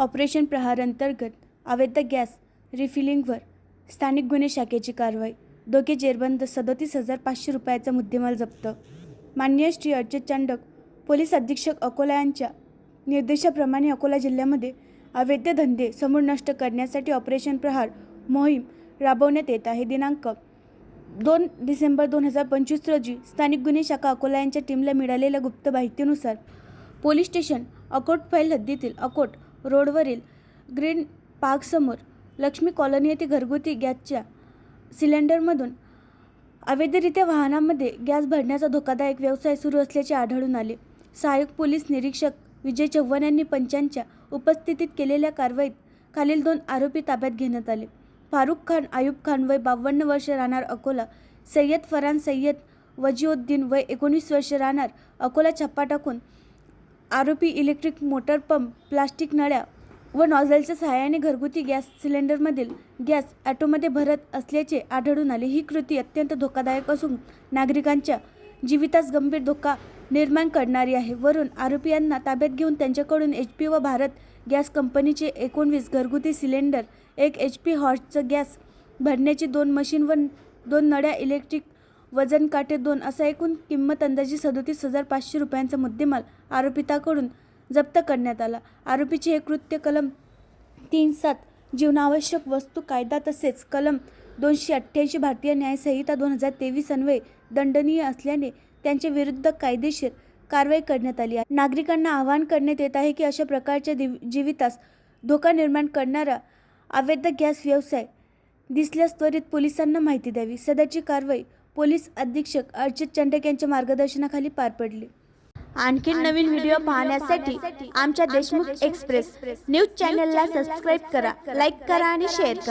Operation प्रहार अंतर्गत अवैध gas रिफिलिंगवर स्थानिक गुन्हे शाखेची कारवाई. दोघे जेरबंद सदोतीस हजार पाचशे रुपयाचा मुद्देमाल जप्त. माननीय श्री अर्जित चांडक पोलीस अधीक्षक अकोला यांच्या निर्देशाप्रमाणे अकोला जिल्ह्यामध्ये अवैध धंदे समूळ नष्ट करण्यासाठी ऑपरेशन प्रहार मोहीम राबवण्यात येत आहे. दिनांक दोन डिसेंबर दोन हजार पंचवीस रोजी स्थानिक गुन्हे शाखा अकोला यांच्या टीमला मिळालेल्या गुप्त माहितीनुसार पोलीस स्टेशन अकोट फैल हद्दीतील अकोट रोडवरील ग्रीन पार्कसमोर लक्ष्मी कॉलनी येथे घरगुती गॅसच्या सिलेंडरमधून अवैधरित्या वाहनामध्ये गॅस भरण्याचा धोकादायक व्यवसाय सुरू असल्याचे आढळून आले. सहाय्यक पोलीस निरीक्षक विजय चव्हाण यांनी पंचांच्या उपस्थितीत केलेल्या कारवाईत खालील दोन आरोपी ताब्यात घेण्यात आले. फारुख खान आयुब खान वय बावन्न वर्ष राहणार अकोला सय्यद फरान सय्यद वजीउद्दीन वय एकोणीस वर्ष राहणार अकोला छप्पा टाकून आरोपी इलेक्ट्रिक मोटर पंप प्लास्टिक नळ्या व नॉझलच्या सहाय्याने घरगुती गॅस सिलेंडरमधील गॅस ॲटोमध्ये भरत असल्याचे आढळून आले. ही कृती अत्यंत धोकादायक असून नागरिकांच्या जीवितास गंभीर धोका निर्माण करणारी आहे. वरून आरोपी यांना ताब्यात घेऊन त्यांच्याकडून एच पी व भारत गॅस कंपनीचे एकोणवीस घरगुती सिलेंडर एक एच पी हॉटचं गॅस भरण्याची दोन मशीन व दोन नळ्या इलेक्ट्रिक वजन काटे दोन असा एकूण किंमत अंदाजे सदोतीस हजार पाचशे रुपयांचा मुद्देमाल आरोपिताकडून जप्त करण्यात आला. आरोपीचे हे कृत्य कलम तीन सात जीवनावश्यक वस्तू कायदा तसेच कलम दोनशे अठ्ठ्याऐंशी भारतीय न्यायसंहिता दोन हजार तेवीस अन्वये दंडनीय असल्याने त्यांच्या विरुद्ध कायदेशीर कारवाई करण्यात आली आहे. नागरिकांना आवाहन करण्यात येत आहे की अशा प्रकारच्या दिव- जीवितास धोका निर्माण करणारा अवैध गॅस व्यवसाय दिसल्यास त्वरित पोलिसांना माहिती द्यावी. सदाची कारवाई पोलीस अधीक्षक अर्चित चंडक यांच्या मार्गदर्शनाखाली पार पडली. आणखी नवीन व्हिडिओ पाहण्यासाठी आमच्या देशमुख एक्सप्रेस न्यूज चॅनलला सबस्क्राईब करा लाईक करा आणि शेअर करा.